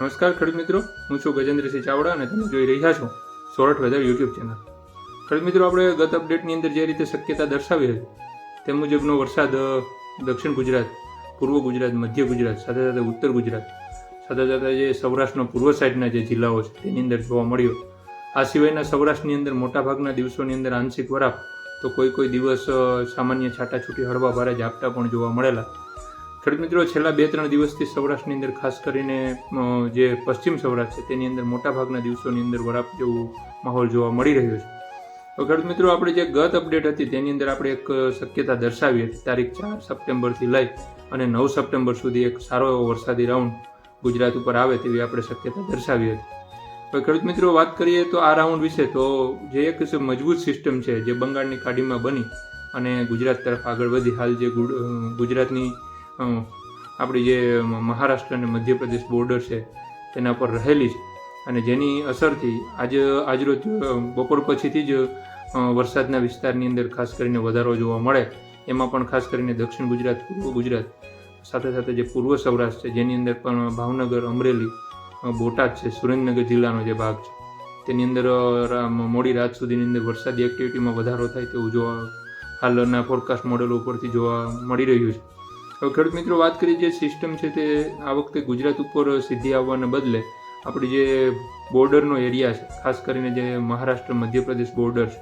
નમસ્કાર ખેડૂત મિત્રો, હું છું ગજેન્દ્રસિંહ ચાવડા અને તમે જોઈ રહ્યા છો સોરઠ વેધર યુટ્યુબ ચેનલ. ખેડૂત મિત્રો, આપણે ગત અપડેટની અંદર જે રીતે શક્યતા દર્શાવી હતી તે મુજબનો વરસાદ દક્ષિણ ગુજરાત, પૂર્વ ગુજરાત, મધ્ય ગુજરાત, સાથે સાથે ઉત્તર ગુજરાત, સાથે સાથે જે સૌરાષ્ટ્રનો પૂર્વ સાઈડના જે જિલ્લાઓ છે, તેની અંદર જોવા મળ્યો. આ સિવાયના સૌરાષ્ટ્રની અંદર મોટાભાગના દિવસોની અંદર આંશિક વરાપ તો કોઈ કોઈ દિવસ સામાન્ય છાટાછૂટી હળવા ભારે ઝાપટા પણ જોવા મળેલા. ખેડૂત મિત્રો, છેલ્લા બે ત્રણ દિવસથી સૌરાષ્ટ્રની અંદર ખાસ કરીને જે પશ્ચિમ સૌરાષ્ટ્ર છે, તેની અંદર મોટાભાગના દિવસોની અંદર વરાપ જેવો માહોલ જોવા મળી રહ્યો છે. તો ખેડૂત મિત્રો, આપણે જે ગત અપડેટ હતી, તેની અંદર આપણે એક શક્યતા દર્શાવી હતી. તારીખ ચાર સપ્ટેમ્બરથી લઈ અને નવ સપ્ટેમ્બર સુધી એક સારો એવો વરસાદી રાઉન્ડ ગુજરાત ઉપર આવે તેવી આપણે શક્યતા દર્શાવી હતી. હવે ખેડૂત મિત્રો, વાત કરીએ તો આ રાઉન્ડ વિશે, તો જે એક મજબૂત સિસ્ટમ છે, જે બંગાળની ખાડીમાં બની અને ગુજરાત તરફ આગળ વધી, હાલ જે ગુજરાતની આપણી જે મહારાષ્ટ્ર અને મધ્યપ્રદેશ બોર્ડર છે, તેના પર રહેલી છે. અને જેની અસરથી આજ, આજરોજ બપોર પછીથી જ વરસાદના વિસ્તારની અંદર ખાસ કરીને વધારો જોવા મળે, એમાં પણ ખાસ કરીને દક્ષિણ ગુજરાત, પૂર્વ ગુજરાત, સાથે સાથે જે પૂર્વ સૌરાષ્ટ્ર છે, જેની અંદર પણ ભાવનગર, અમરેલી બોટાદ છે, સુરેન્દ્રનગર જિલ્લાનો જે ભાગ છે, તેની અંદર મોડી રાત સુધીની અંદર વરસાદી એક્ટિવિટીમાં વધારો થાય તેવું જોવા, હાલના ફોરકાસ્ટ મોડેલો ઉપરથી જોવા મળી રહ્યું છે. ખેડૂત મિત્રો, વાત કરી જે સિસ્ટમ છે તે આ વખતે ગુજરાત ઉપર સીધી આવવાને બદલે આપણી જે બોર્ડરનો એરિયા છે, ખાસ કરીને જે મહારાષ્ટ્ર, મધ્યપ્રદેશ બોર્ડર છે,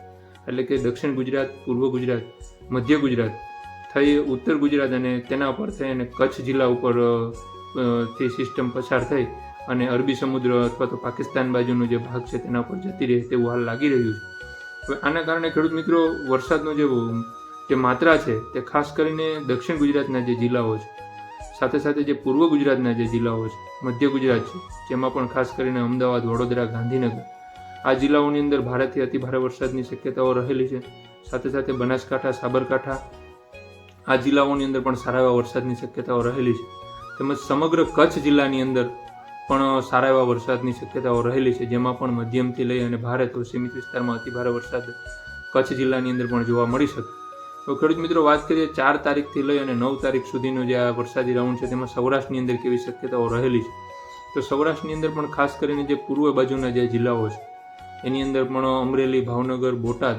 એટલે કે દક્ષિણ ગુજરાત, પૂર્વ ગુજરાત, મધ્ય ગુજરાત, થઈ ઉત્તર ગુજરાત અને તેના પર થઈ અને કચ્છ જિલ્લા ઉપરથી સિસ્ટમ પસાર થઈ અને અરબી સમુદ્ર અથવા તો પાકિસ્તાન બાજુનો જે ભાગ છે તેના પર જતી રહે તેવું હાલ લાગી રહ્યું છે. આના કારણે ખેડૂત મિત્રો, વરસાદનો જે જે માત્રા છે તે ખાસ કરીને દક્ષિણ ગુજરાતના જે જિલ્લાઓ છે, સાથે સાથે જે પૂર્વ ગુજરાતના જે જિલ્લાઓ છે, મધ્ય ગુજરાત છે, જેમાં પણ ખાસ કરીને અમદાવાદ, વડોદરા, ગાંધીનગર, આ જિલ્લાઓની અંદર ભારેથી અતિભારે વરસાદની શક્યતાઓ રહેલી છે. સાથે સાથે બનાસકાંઠા, સાબરકાંઠા, આ જિલ્લાઓની અંદર પણ સારા એવા વરસાદની શક્યતાઓ રહેલી છે. તેમજ સમગ્ર કચ્છ જિલ્લાની અંદર પણ સારા એવા વરસાદની શક્યતાઓ રહેલી છે, જેમાં પણ મધ્યમથી લઈ અને ભારે તો સીમિત વિસ્તારમાં અતિભારે વરસાદ કચ્છ જિલ્લાની અંદર પણ જોવા મળી શકે. તો ખેડૂત મિત્રો, વાત કરીએ ચાર તારીખથી લઈ અને નવ તારીખ સુધીનો જે આ વરસાદી રાઉન્ડ છે, તેમાં સૌરાષ્ટ્રની અંદર કેવી શક્યતાઓ રહેલી છે? તો સૌરાષ્ટ્રની અંદર પણ ખાસ કરીને જે પૂર્વ બાજુના જે જિલ્લાઓ છે, એની અંદર પણ અમરેલી, ભાવનગર, બોટાદ,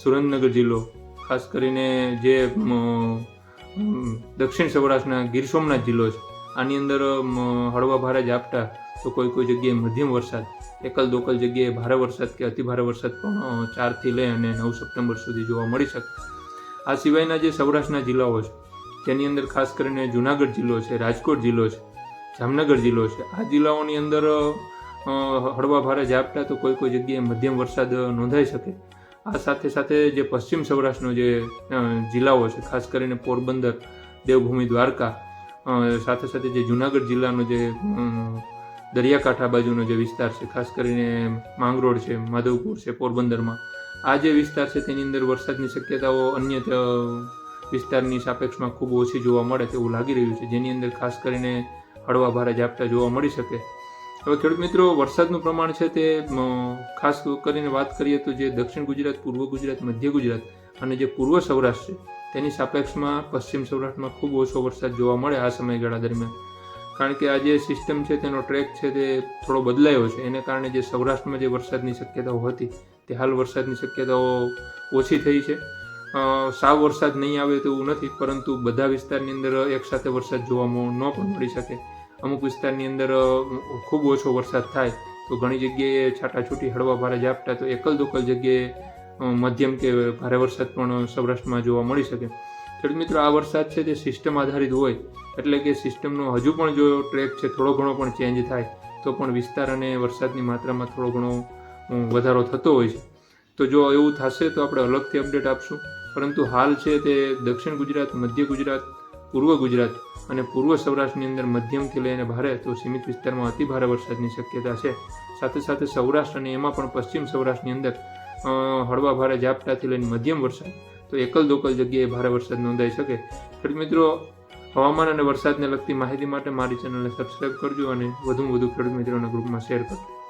સુરેન્દ્રનગર જિલ્લો, ખાસ કરીને જે દક્ષિણ સૌરાષ્ટ્રના ગીર સોમનાથ જિલ્લો છે, આની અંદર હળવા ભારે ઝાપટા, તો કોઈ કોઈ જગ્યાએ મધ્યમ વરસાદ, એકલ દોકલ જગ્યાએ ભારે વરસાદ કે અતિભારે વરસાદ પણ ચારથી લઈ અને નવ સપ્ટેમ્બર સુધી જોવા મળી શકે. આ સિવાયના જે સૌરાષ્ટ્રના જિલ્લાઓ છે, તેની અંદર ખાસ કરીને જુનાગઢ જિલ્લો છે, રાજકોટ જિલ્લો છે, જામનગર જિલ્લો છે, આ જિલ્લાઓની અંદર હળવા ભારે ઝાપટા તો કોઈ કોઈ જગ્યાએ મધ્યમ વરસાદ નોંધાઈ શકે. આ સાથે સાથે જે પશ્ચિમ સૌરાષ્ટ્રનો જે જિલ્લાઓ છે, ખાસ કરીને પોરબંદર, દેવભૂમિ, દ્વારકા સાથે સાથે જે જુનાગઢ જિલ્લાનો જે દરિયાકાંઠા બાજુનો જે વિસ્તાર છે, ખાસ કરીને માંગરોળ છે, માધવપુર છે, પોરબંદરમાં આ જે વિસ્તાર છે તેની અંદર વરસાદની શક્યતાઓ અન્ય વિસ્તારની સાપેક્ષમાં ખૂબ ઓછી જોવા મળે તેવું લાગી રહ્યું છે. જેની અંદર ખાસ કરીને હળવા ભારે ઝાપટા જોવા મળી શકે. હવે ખેડૂત મિત્રો, વરસાદનું પ્રમાણ છે તે ખાસ કરીને વાત કરીએ તો જે દક્ષિણ ગુજરાત, પૂર્વ ગુજરાત, મધ્ય ગુજરાત અને જે પૂર્વ સૌરાષ્ટ્ર છે, તેની સાપેક્ષમાં પશ્ચિમ સૌરાષ્ટ્રમાં ખૂબ ઓછો વરસાદ જોવા મળે આ સમયગાળા દરમિયાન. કારણ કે આ જે સિસ્ટમ છે તેનો ટ્રેક છે તે થોડો બદલાયો છે. એને કારણે જે સૌરાષ્ટ્રમાં જે વરસાદની શક્યતાઓ હતી તે હાલ વરસાદની શક્યતાઓ ઓછી થઈ છે. સાવ વરસાદ નહીં આવે તેવું નથી, પરંતુ બધા વિસ્તારની અંદર એકસાથે વરસાદ જોવા ન પણ મળી શકે. અમુક વિસ્તારની અંદર ખૂબ ઓછો વરસાદ થાય તો ઘણી જગ્યાએ છાટાછૂટી, હળવા ભારે ઝાપટા તો એકલ દોકલ જગ્યાએ મધ્યમ કે ભારે વરસાદ પણ સૌરાષ્ટ્રમાં જોવા મળી શકે. ખેડૂત મિત્રો, આ વરસાદ છે તે સિસ્ટમ આધારિત હોય, એટલે કે સિસ્ટમનો હજુ પણ જો ટ્રેક છે, થોડો ઘણો પણ ચેન્જ થાય, તો પણ વિસ્તાર અને વરસાદની માત્રામાં થોડો ઘણો વધારો થતો હોય છે. તો જો એવું થશે તો આપણે અલગથી અપડેટ આપશું. પરંતુ હાલ છે તે દક્ષિણ ગુજરાત, મધ્ય ગુજરાત, પૂર્વ ગુજરાત અને પૂર્વ સૌરાષ્ટ્રની અંદર મધ્યમથી લઈને ભારે તો સીમિત વિસ્તારમાં અતિ ભારે વરસાદની શક્યતા છે. સાથે સાથે સૌરાષ્ટ્ર અને એમાં પણ પશ્ચિમ સૌરાષ્ટ્રની અંદર હળવા ભારે ઝાપટાથી લઈને મધ્યમ વરસાદ, તો એકલ દોકલ જગ્યાએ ભારે વરસાદ નોંધાઈ શકે. ખેડૂત મિત્રો, હવામાન અને વરસાદને લગતી માહિતી માટે મારી ચેનલને સબસ્ક્રાઈબ કરજો અને વધુમાં વધુ ખેડૂત મિત્રોના ગ્રુપમાં શેર કરજો.